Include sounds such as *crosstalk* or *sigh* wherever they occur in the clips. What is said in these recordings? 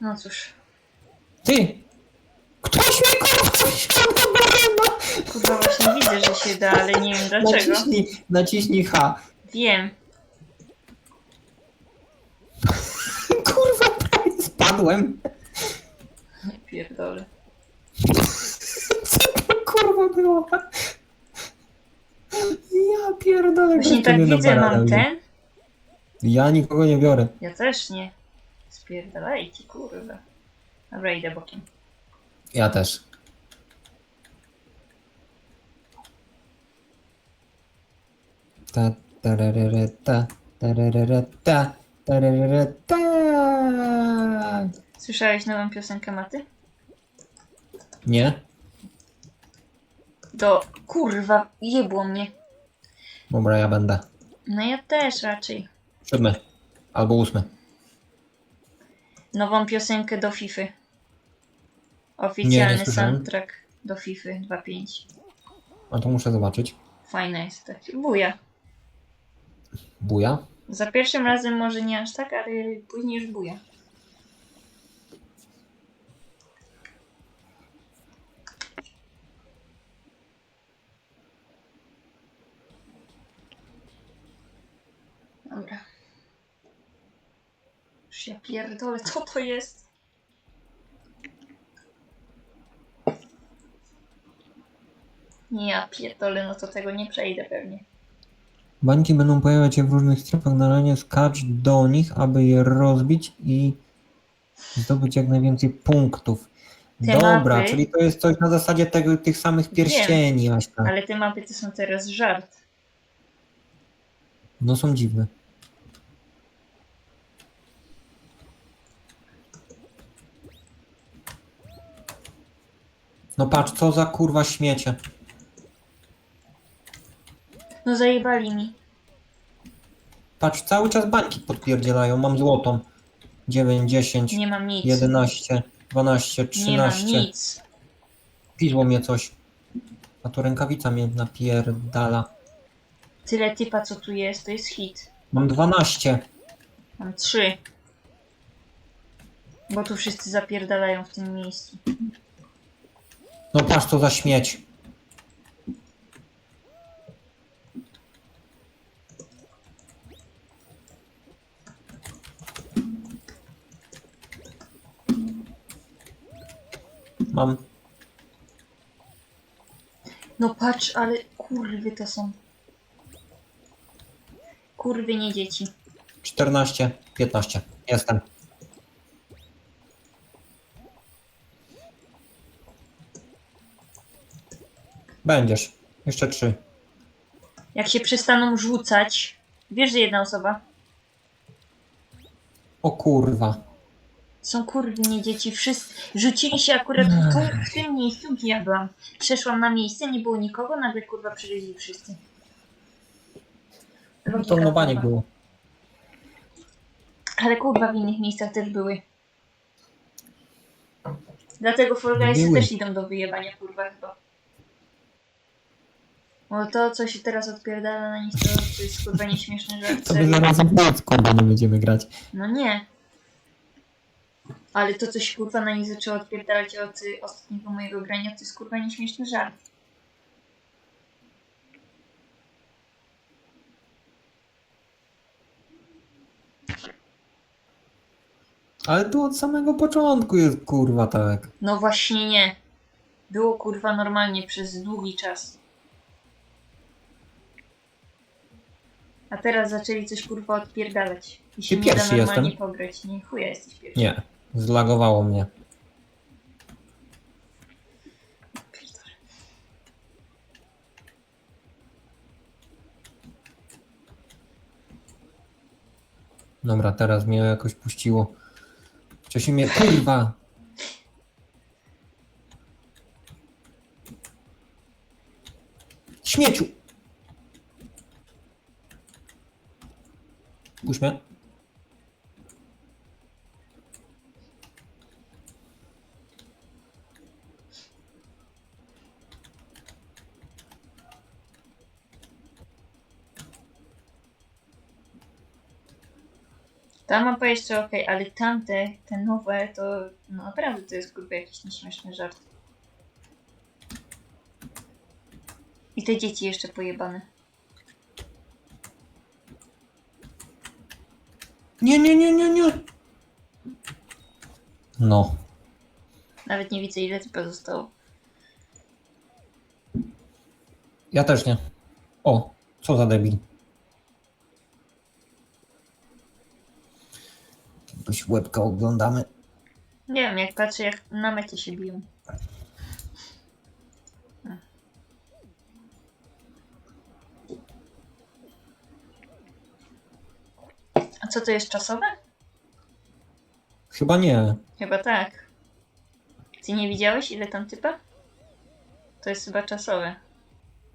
No cóż. Ty! Ktoś mnie kurwa wziął! Kurwa, właśnie widzę, że się da, ale nie wiem dlaczego. Naciśnij, naciśnij H. Wiem. *laughs* Kurwa, prawie spadłem. Pierdolę. Co to kurwa było? Ja pierdolę. Właśnie tak widzę, mam ten. Ja nikogo nie biorę. Ja też nie. Spierdalajcie, kurwa. Dobra, idę bokiem. Ja też. Ta, tararara, ta, tararara, ta, tararara, ta. Słyszałeś nową piosenkę Maty? Nie? To kurwa, jebło mnie. Dobra, ja będę. No ja też raczej. Siódmy. Albo ósmy. Nową piosenkę do FIFA. Oficjalny nie słyszałem. soundtrack do FIFA 2.5. A to muszę zobaczyć. Fajna jest tak. Buja. Buja. Za pierwszym razem może nie aż tak, ale później już buja. Dobra. Już ja pierdolę, co to jest? Nie, ja pierdolę, no to tego nie przejdę pewnie. Bańki będą pojawiać się w różnych strefach na ranie. Skacz do nich, aby je rozbić i zdobyć jak najwięcej punktów. Te Dobra, mapy- czyli to jest coś na zasadzie tego, tych samych pierścieni, Aśka. Ale te mapy to są teraz żart. No są dziwne. No patrz, co za kurwa śmiecie. No zajebali mi. Patrz, cały czas bańki podpierdzielają. Mam złotą. 9, 10, Nie mam nic. 11, 12, Nie mam 13. nic. Pizło mnie coś. A tu rękawica mnie napierdala. Tyle typa co tu jest, to jest hit. Mam 12. Mam trzy. Bo tu wszyscy zapierdalają w tym miejscu. No patrz, co za śmieć. Mam. No patrz, ale kurwy to są. Kurwy nie dzieci. 14, 15. Jestem. Będziesz. Jeszcze trzy. Jak się przestaną rzucać. Wiesz, że jedna osoba. O kurwa. Są kurwy nie dzieci. Wszyscy rzucili się akurat tu, w tym miejscu, gdzie ja byłam. Przeszłam na miejsce, nie było nikogo, nagle kurwa przylezli wszyscy. To Logika, no banie kurwa. było. Ale kurwa w innych miejscach też były. Dlatego Fall Guysy Były. też idą do wyjebania kurwa chyba. Bo to co się teraz odpierdala na nich to, to jest kurwa nieśmieszne, *laughs* że To by zaraz w noc komba nie będziemy grać. No nie. Ale to co się kurwa na nich zaczęło odpierdalać od y, ostatniego mojego grania to jest kurwa nieśmieszny żart. Ale tu od samego początku jest kurwa tak. No właśnie nie. Było kurwa normalnie przez długi czas. A teraz zaczęli coś kurwa odpierdalać. I się Ty nie da pierwszy normalnie jestem. pograć. Nie chuja jesteś pierwszy. Nie. Zlagowało mnie. Dobra, teraz mnie jakoś puściło. Wcześniej mnie... Kurwa! Śmieciu! Puść mnie. Ta mapa jeszcze ok, ale tamte, te nowe, to no naprawdę to jest kurwa jakiś nieśmieszny żart. I te dzieci jeszcze pojebane. Nie, nie, nie, nie, nie. No. Nawet nie widzę ile typa zostało. Ja też nie. O, co za debil. Jakąś łebkę oglądamy. Nie wiem, jak patrzę jak na mecie się biją. A co to jest czasowe? Chyba nie. Chyba tak. Ty nie widziałeś ile tam typa? To jest chyba czasowe.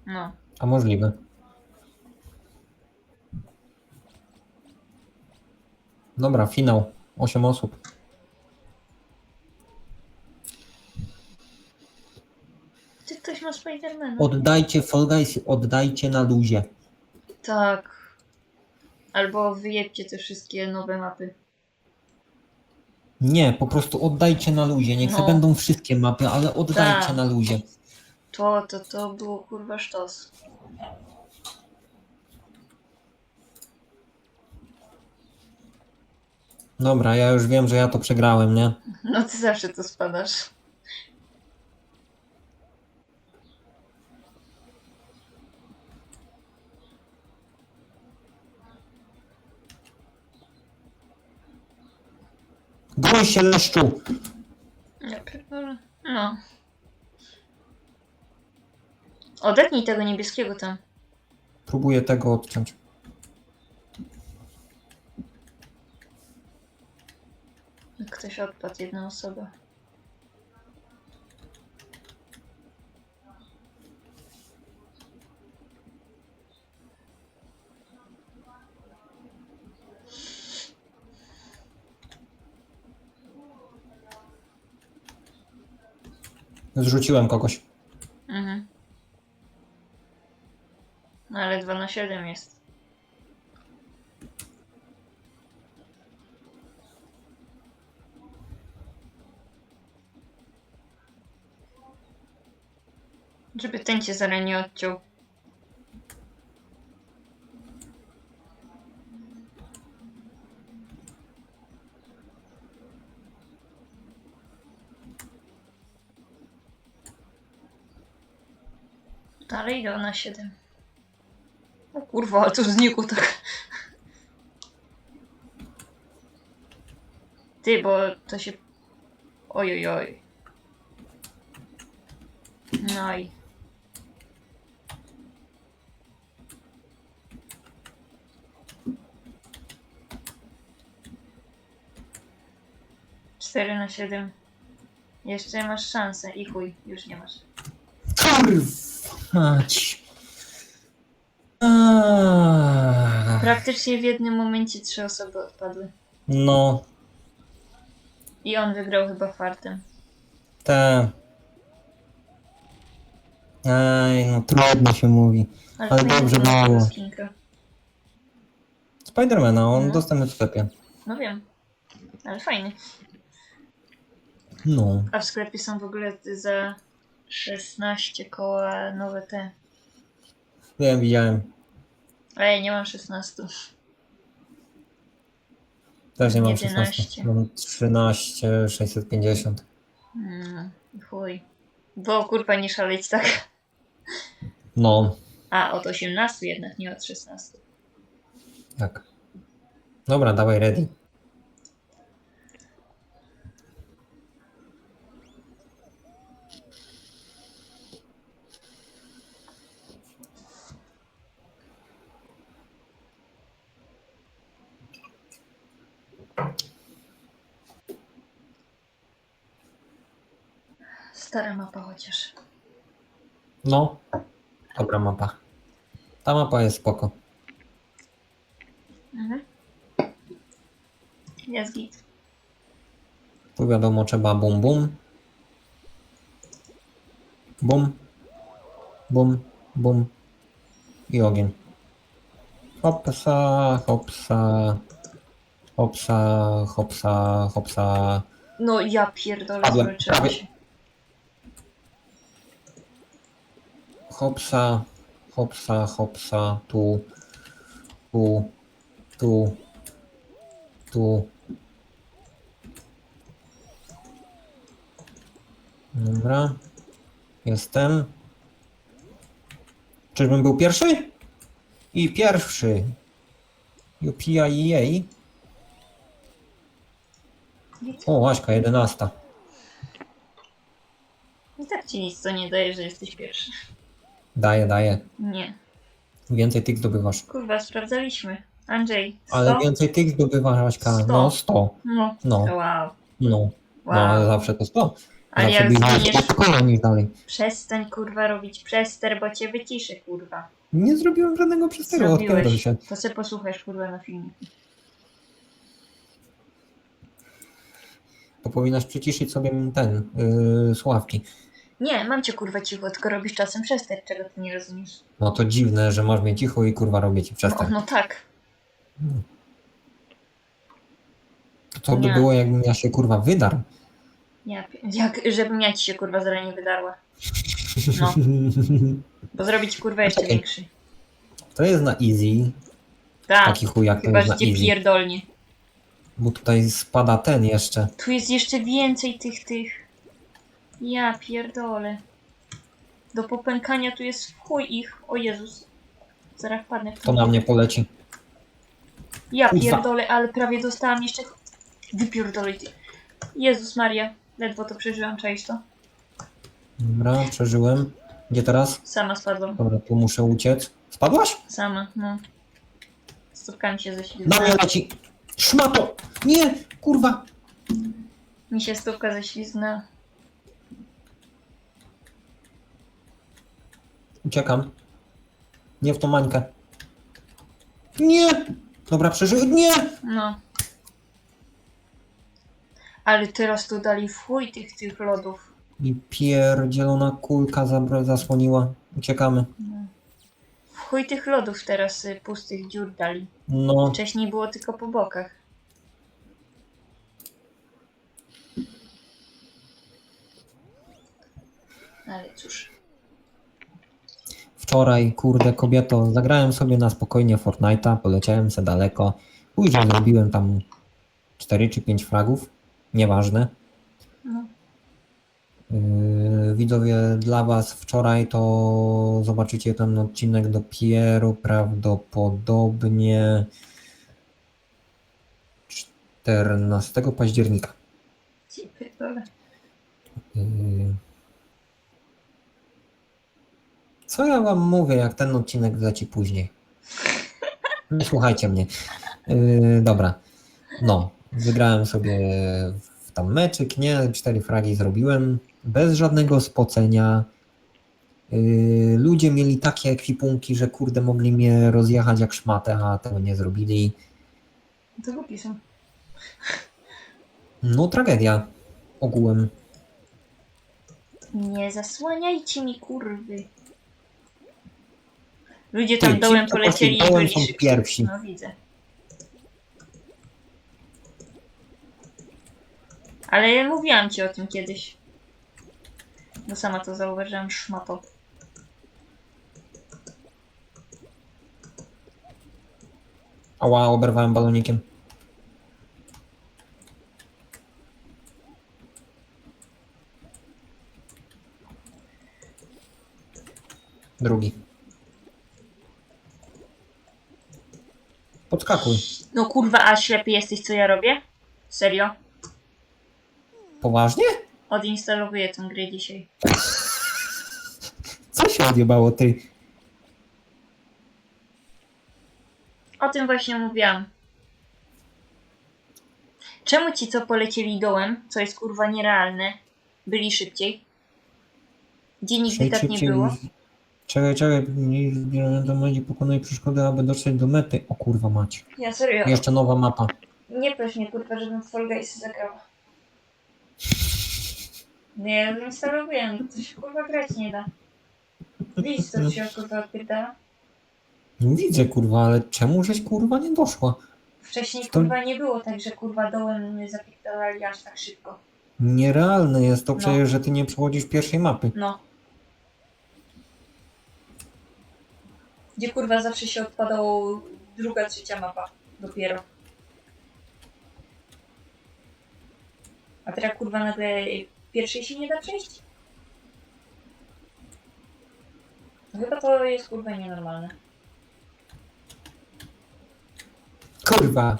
No. A możliwe. Dobra, finał. 8 osób. Czy ktoś ma Spidermana? Oddajcie Fall Guys, oddajcie na luzie. Tak. Albo wyjedźcie te wszystkie nowe mapy. Nie, po prostu oddajcie na luzie. Niech No. se będą wszystkie mapy, ale oddajcie Tak. na luzie. To, to, to było kurwa sztos. Dobra, ja już wiem, że ja to przegrałem, nie? No ty zawsze to spadasz. Bój się leszczu! Ja pierdolę. No. Odetnij tego niebieskiego tam. Próbuję tego odciąć. Ktoś odpadł, jedna osoba. Zrzuciłem kogoś. Mhm. No ale 2 na 7 jest. Żeby ten cię zaraz nie odciął. Ale idą na 7. O kurwa, ale to znikło tak. Ty, bo to się... Oj, oj, oj. No i... Cztery na siedem. Jeszcze masz szansę i chuj, już nie masz. Mać. Aaaa. Praktycznie w jednym momencie trzy osoby odpadły. No, I on wygrał chyba fartem. te. Ej, no trudno się mówi. Ale fajnie dobrze było. skinka. Spidermana, on No. dostępny w sklepie. No wiem. Ale fajny. No. A w sklepie są w ogóle za 16 koła nowe te. Wiem, widziałem. A ja nie mam 16. Też nie mam 11. 16. Mam 13, 650. Mm, chuj. Bo kurwa nie szaleć tak. No, A, od 18 jednak, nie od 16. tak. Dobra, dawaj ready. Stara mapa chociaż. No. Dobra mapa. Ta mapa jest spoko. Mhm. Jest git. Tu wiadomo trzeba bum bum. Bum. Bum. Bum. I ogień. Hopsa, hopsa. Hopsa, hopsa, hopsa. No ja pierdolę, Padłem, prawie. się. Hopsa, hopsa, hopsa, tu, tu, tu, tu. Dobra. Jestem. Czyżbym był pierwszy? I pierwszy. UPIEA. O, Łaśka, 11. I tak ci nic to nie daje, że jesteś pierwszy. Daję, daję. Nie. Więcej tych zdobywasz. Kurwa, sprawdzaliśmy. Andrzej, 100? Ale więcej tych zdobywasz, Łaśka. No, 100. No. No, Wow. no. No, ale Wow. zawsze to 100. Ale zawsze jak byś zginiesz, spokojnie niż dalej. przestań kurwa robić przester, bo cię wyciszę kurwa. Nie zrobiłem żadnego przesteru, odpierdol Zrobiłeś. się. To se posłuchasz kurwa na filmiku. To powinnaś przyciszyć sobie ten, yy, sławki. Nie, mam cię kurwa cicho, tylko robisz czasem przester, czego ty nie rozumiesz. No to dziwne, że masz mnie cicho i kurwa robię ci No, przester. no tak. To by nie. było jakbym ja się kurwa wydarł. Ja, pi- jak, żebym ja ci się kurwa zaraz nie wydarła. No. *laughs* Bo zrobić kurwa jeszcze większy. To jest na easy. Tak, Taki chuj jak to chyba jest że na cię easy. pierdolnie. Bo tutaj spada ten jeszcze. Tu jest jeszcze więcej tych, tych. Ja pierdolę. Do popękania tu jest w chuj ich. O Jezus. Zaraz padnę w To na mnie poleci. Ja Kurwa. pierdolę, ale prawie dostałam jeszcze... Wypierdolę ty. Jezus Maria. Ledwo to przeżyłam, czaisz to? Dobra, przeżyłem. Gdzie teraz? Sama spadłam. Dobra, tu muszę uciec. Spadłaś? Sama, no. Stópkami się Na ześlizgnęła. mnie leci. Szmato! Nie! Kurwa! Mi się stópka ześlizgnęła. Uciekam. Nie w tą mańkę. Nie! Dobra, przeżyłem. Nie! No. Ale teraz tu dali w chuj tych, tych lodów. I pierdzielona kulka zabra- zasłoniła. Uciekamy. No. W chuj tych lodów teraz y, pustych dziur dali. No, Wcześniej było tylko po bokach. Ale cóż. Wczoraj, kurde, kobieto, zagrałem sobie na spokojnie Fortnite'a, poleciałem se daleko. Później zrobiłem tam 4 czy 5 fragów. Nieważne. No. Yy, widzowie, dla Was wczoraj to zobaczycie ten odcinek dopiero prawdopodobnie 14 października. Ci pierdolę. Yy. Co ja Wam mówię, jak ten odcinek leci później? Nie słuchajcie mnie. Yy, dobra. No, wygrałem sobie w tam meczyk, nie? Cztery fragi zrobiłem bez żadnego spocenia. Yy, ludzie mieli takie ekwipunki, że kurde mogli mnie rozjechać jak szmatę, a tego nie zrobili. To są. No tragedia ogółem. Nie zasłaniajcie mi kurwy. Ludzie Ty, tam ci, dołem co polecieli poszli dołem, byli są szybciej. pierwsi. No widzę. Ale mówiłam ci o tym kiedyś. Bo sama to zauważyłam szmato. Ała, oberwałem balonikiem. Drugi. Podskakuj. No kurwa, a ślepy jesteś co ja robię? Serio? Poważnie? Odinstalowuję tę grę dzisiaj. Co się odjebało ty? O tym właśnie mówiłam. Czemu ci, co polecieli dołem, co jest kurwa nierealne, byli szybciej? Gdzie nigdy tak nie było? Czekaj, czekaj, nie zbieramy do medzi, pokonaj przeszkody, aby dotrzeć do mety. O kurwa mać. Ja serio. Jeszcze nowa mapa. Nie proś mnie kurwa, żebym w Fall Guys zagrała. Nie, ja zainstalowałem, to się kurwa grać nie da. Widzisz co się kurwa odpytała? No widzę kurwa, ale czemu żeś kurwa nie doszła? Wcześniej To- kurwa nie było tak, że kurwa dołem mnie zapierdalali aż tak szybko. Nierealne jest to No. przecież, że ty nie przechodzisz pierwszej mapy. No. Gdzie kurwa zawsze się odpadało druga, trzecia mapa. Dopiero. A teraz kurwa nagle pierwszej się nie da przejść? No chyba to jest kurwa nienormalne. Kurwa!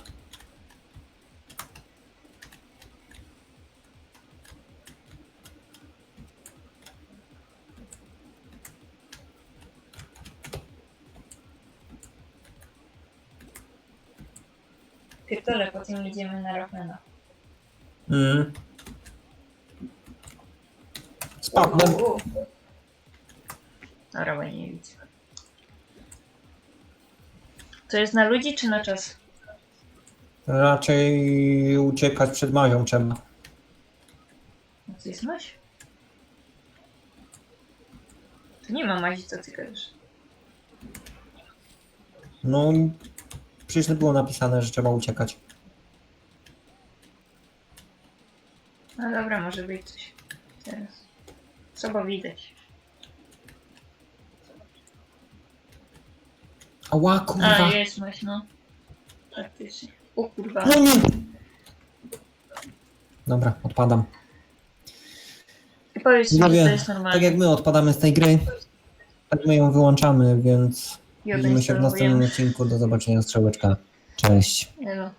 Pierdolę, potem idziemy na Rockmana. Mm. Spadłem. U, u, u. Dobra, bo nie widzę. To jest na ludzi czy na czas? Raczej uciekać przed mazią trzeba. No co jest maś? Tu nie ma mazi, co ty gadasz. No, przecież nie było napisane, że trzeba uciekać. No dobra, może być coś. Teraz. Co bo widać. Ała, kurwa! A, jest maś, no. Faktycznie. O kurwa. No nie! Dobra, odpadam. I powiedz mi, No że to wiem, jest normalne. tak jak my odpadamy z tej gry, tak my ją wyłączamy, więc Widzimy się w następnym odcinku. Do zobaczenia, strzałeczka. Cześć. Elo.